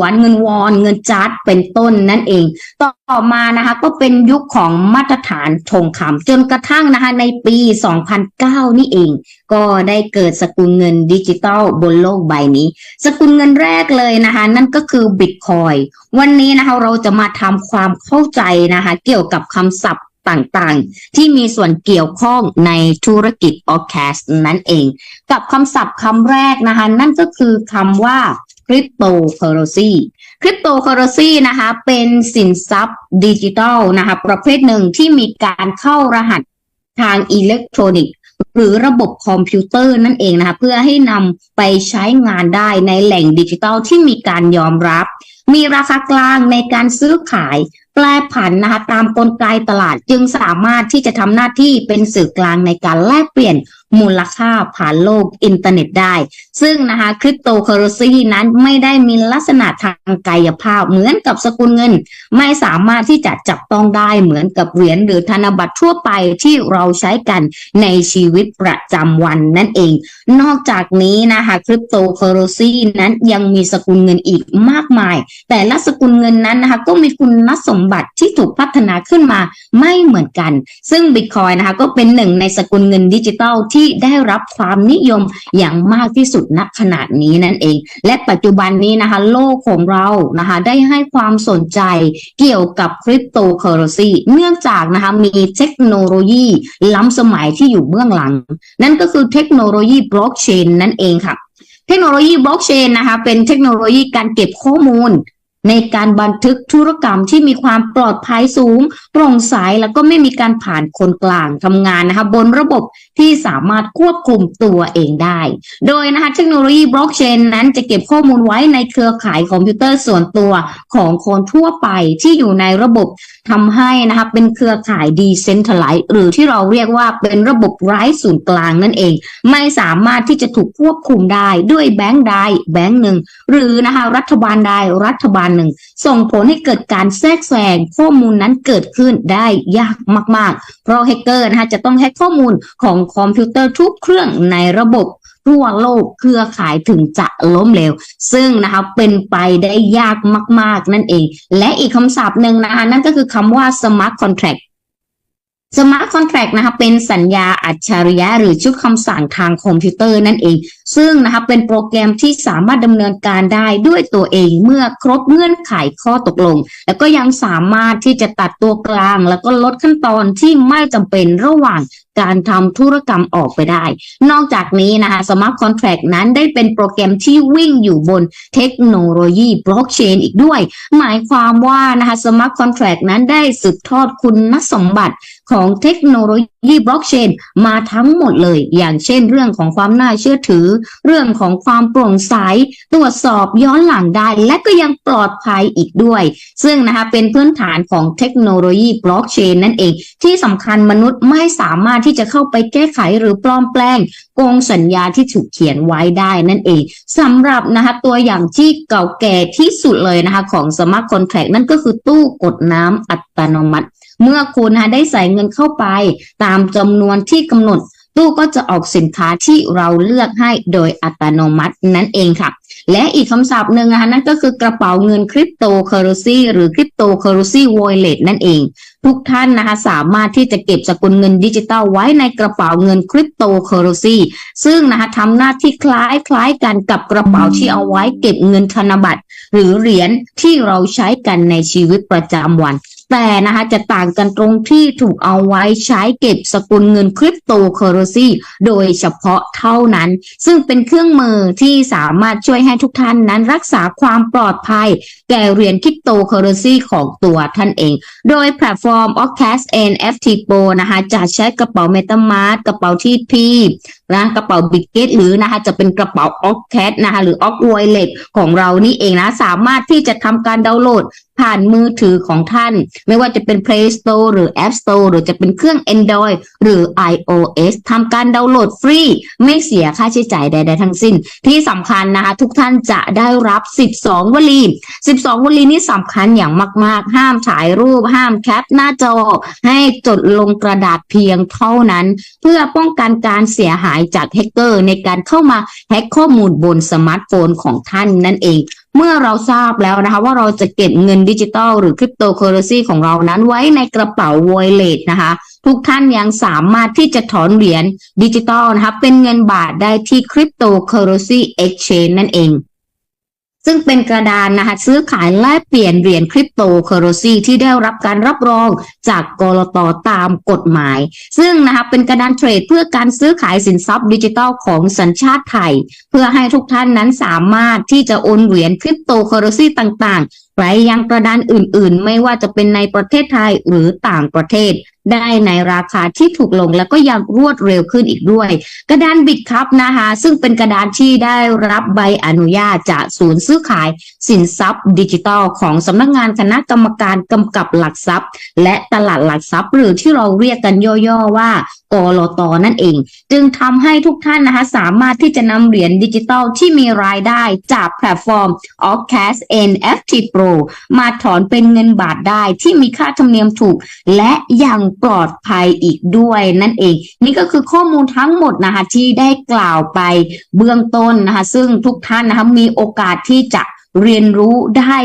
วนเงินวอนเงินจัดเป็นต้นนั่นเอง ต่อมานะคะก็เป็นยุคของมาตรฐานทองคำจนกระทั่งนะคะในปี 2009 นี่เอง ก็ได้เกิดสกุลเงินดิจิตอลบนโลกใบนี้ สกุลเงินแรกเลยนะคะ นั่นก็คือบิตคอยวันนี้นะคะเราจะมาทำความเข้าใจนะคะ เกี่ยวกับคำศัพท์ต่างๆ ที่มีส่วนเกี่ยวข้องในธุรกิจออแคสนั่นเอง กับคำศัพท์คำแรกนะคะ นั่นก็คือคำว่า คริปโตเคอเรซีคริปโตเคอเรซีนะคะเป็นสินทรัพย์ดิจิทัลนะคะประเภทหนึ่งที่มีการเข้ารหัสทางอิเล็กทรอนิกส์ หรือระบบคอมพิวเตอร์นั่นเองนะคะเพื่อให้นำไปใช้งานได้ในแหล่งดิจิทัลที่มีการยอมรับ มีราคากลางในการซื้อขายแปรผันนะคะตามกลไกตลาดจึงสามารถที่จะทำหน้าที่เป็นสื่อกลางในการแลกเปลี่ยน มูลค่าผ่านโลกอินเทอร์เน็ตได้ ซึ่งนะคะคริปโตเคอเรซีนั้นไม่ได้มีลักษณะทางกายภาพเหมือนกับสกุลเงิน ไม่สามารถที่จะจับต้องได้เหมือนกับเหรียญหรือธนบัตรทั่วไปที่เราใช้กันในชีวิตประจำวันนั่นเอง นอกจากนี้นะคะคริปโตเคอเรซีนั้นยังมีสกุลเงินอีกมากมาย แต่ละสกุลเงินนั้นนะคะก็มีคุณสมบัติที่ถูกพัฒนาขึ้นมาไม่เหมือนกัน ซึ่งบิตคอยนะคะก็เป็นหนึ่งในสกุลเงินดิจิตอลที่ได้รับความนิยมอย่างมากที่สุดณขนาดนี้นั่นเอง และปัจจุบันนี้นะคะ โลกของเรานะคะได้ให้ความสนใจเกี่ยวกับคริปโตเคอเรซีเนื่องจากนะคะมีเทคโนโลยีล้ำสมัยที่อยู่เบื้องหลัง นั่นก็คือเทคโนโลยีบล็อกเชนนั่นเองค่ะเทคโนโลยีบล็อกเชนนะคะเป็นเทคโนโลยีการเก็บข้อมูล ในการบันทึกธุรกรรมที่มีความปลอดภัยสูงโปร่งใสแล้วก็ไม่มีการผ่านคนกลางทำงานนะคะบนระบบที่สามารถควบคุมตัวเองได้ โดยนะคะเทคโนโลยีบล็อกเชนนั้นจะเก็บข้อมูลไว้ในเครือข่ายคอมพิวเตอร์ส่วนตัวของคนทั่วไปที่อยู่ในระบบทำให้นะคะเป็นเครือข่ายดีเซนทัลไลซ์หรือที่เราเรียกว่าเป็นระบบไร้ศูนย์กลางนั่นเอง ไม่สามารถที่จะถูกควบคุมได้ด้วยแบงก์ใดแบงก์หนึ่งหรือนะคะรัฐบาลใดรัฐบาลหนึ่ง ส่งผลให้เกิดการแทรกแซงข้อมูลนั้นเกิดขึ้นได้ยากมาก ๆ เพราะแฮกเกอร์นะคะจะต้องแฮกข้อมูลของคอมพิวเตอร์ทุกเครื่องในระบบทั่วโลกเครือข่ายถึงจะล้มเหลว ซึ่งนะคะเป็นไปได้ยากมาก ๆ นั่นเอง และอีกคำศัพท์หนึ่งนะคะนั่นก็คือคำว่า smart contract สมาร์ทคอนแท c t นะคะเป็นสัญญาอัจฉริยะหรือชุดคำสั่งทางคอมพิวเตอร์นั่นเอง ซึ่งนะคะเป็นโปรแกรมที่สามารถดำเนินการได้ด้วยตัวเองเมื่อครบเงื่อนไขข้อตกลง แล้วก็ยังสามารถที่จะตัดตัวกลาง แล้วก็ลดขั้นตอนที่ไม่จำเป็นระหว่างการทำธุรกรรมออกไปได้ นอกจากนี้นะคะสมาร์ทคอนแท c t นั้นได้เป็นโปรแกรมที่วิ่งอยู่บนเทคโนโลยีบล็อกเชนอีกด้วย หมายความว่านะคะสมาร์ทคอนแท c t นั้นได้สืบทอดคุณสมบัติของเทคโนโลยี ที่บล็อกเชนมาทั้งหมดเลย อย่างเช่นเรื่องของความน่าเชื่อถือ เรื่องของความโปร่งใสตรวจสอบย้อนหลังได้ และก็ยังปลอดภัยอีกด้วย ซึ่งนะคะเป็นพื้นฐานของเทคโนโลยีบล็อกเชนนั่นเอง ที่สำคัญมนุษย์ไม่สามารถที่จะเข้าไปแก้ไขหรือปลอมแปลงโกงสัญญาที่ถูกเขียนไว้ได้นั่นเองสำหรับนะคะตัวอย่างที่เก่าแก่ที่สุดเลยนะคะของสมาร์ทคอนแท c t นั่นก็คือตู้กดน้ำอัตโนมัติ เมื่อคุณนะได้ใส่เงินเข้าไป ตามจำนวนที่กำหนด ตู้ก็จะออกสินค้าที่เราเลือกให้โดยอัตโนมัตินั่นเองค่ะ และอีกคำศัพท์หนึ่งนะคะนั่นก็คือกระเป๋าเงินคริปโตเคอเรซีหรือคริปโตเคอเรซีวอลเล็ตนั่นเอง ทุกท่านนะคะสามารถที่จะเก็บสกุลเงินดิจิตอลไว้ในกระเป๋าเงินคริปโตเคอเรซีซึ่งนะคะทำหน้าที่คล้ายคล้ายกันกับกระเป๋าที่เอาไว้เก็บเงินธนบัตร หรือเหรียญที่เราใช้กันในชีวิตประจำวัน แต่นะคะจะต่างกันตรงที่ถูกเอาไว้ใช้เก็บสกุลเงินคริปโตเคอเรซีโดยเฉพาะเท่านั้น ซึ่งเป็นเครื่องมือที่สามารถช่วยให้ทุกท่านนั้นรักษาความปลอดภัย แก่เหรียญคริปโตเคอเรซีของตัวท่านเอง โดยแพลตฟอร์ม o c a s NFT Pro นะคะจะใช้กระเป๋า MetaMask กระเป๋าที่พีนะกระเป๋าบิ๊กเกตหรือนะคะจะเป็นกระเป๋าออกแคทนะคะหรือออกไวเลตของเรานี่เองนะสามารถที่จะทำการดาวน์โหลดผ่านมือถือของท่าน ไม่ว่าจะเป็น Play Store หรือ App Store หรือจะเป็นเครื่อง Android หรือ iOS ทำการดาวน์โหลดฟรี ไม่เสียค่าใช้จ่ายใด ๆ ทั้งสิ้น ที่สำคัญนะคะ ทุกท่านจะได้รับ 12 วลี 12 วลีนี้สำคัญอย่างมาก ๆ ห้ามถ่ายรูป ห้ามแคปหน้าจอ ให้จดลงกระดาษเพียงเท่านั้น เพื่อป้องกันการเสียหายจากแฮกเกอร์ในการเข้ามาแฮกข้อมูลบนสมาร์ทโฟนของท่านนั่นเอง เมื่อเราทราบแล้วนะคะ ว่าเราจะเก็บเงินดิจิตอลหรือคริปโตเคอเรซีของเรานั้นไว้ในกระเป๋าไวเลตนะคะ ทุกท่านยังสามารถที่จะถอนเหรียญดิจิตอลนะคะ เป็นเงินบาทได้ที่คริปโตเคอเรซีเอ็กชแนนนั่นเอง ซึ่งเป็นกระดานนะคะซื้อขายแลกเปลี่ยนเหรียญคริปโตเคอเรซีที่ได้รับการรับรองจากกรตตามกฎหมาย ซึ่งนะคะเป็นกระดานเทรดเพื่อการซื้อขายสินทรัพย์ดิจิทัลของสัญชาติไทย เพื่อให้ทุกท่านนั้นสามารถที่จะโอนเหรียญคริปโตเคอเรซีต่างๆไปยังกระดานอื่นๆ ไม่ว่าจะเป็นในประเทศไทยหรือต่างประเทศ ได้ในราคาที่ถูกลงแล้วก็ยังรวดเร็วขึ้นอีกด้วย กระดานบิตครับนะคะ ซึ่งเป็นกระดานที่ได้รับใบอนุญาตจากศูนย์ซื้อขายสินทรัพย์ดิจิทัลของสำนักงานคณะกรรมการกำกับหลักทรัพย์ และตลาดหลักทรัพย์ หรือที่เราเรียกกันย่อๆว่ากลตนั่นเอง จึงทำให้ทุกท่านนะคะสามารถที่จะนำเหรียญดิจิทัลที่มีรายได้จากแพลตฟอร์ม o f c a s NFT Pro มาถอนเป็นเงินบาทได้ที่มีค่าธรรมเนียมถูก และยังปลอดภัยอีกด้วยนั่นเอง นี่ก็คือข้อมูลทั้งหมดนะคะที่ได้กล่าวไปเบื้องต้นนะคะ ซึ่งทุกท่านนะคะมีโอกาสที่จะเรียนรู้ได้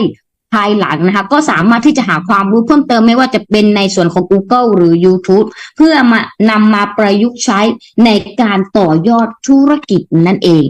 ภายหลังนะคะก็สามารถที่จะหาความรู้เพิ่มเติมไม่ว่าจะเป็นในส่วนของ Google หรือ YouTube เพื่อมานำมาประยุกต์ใช้ในการต่อยอดธุรกิจนั่นเอง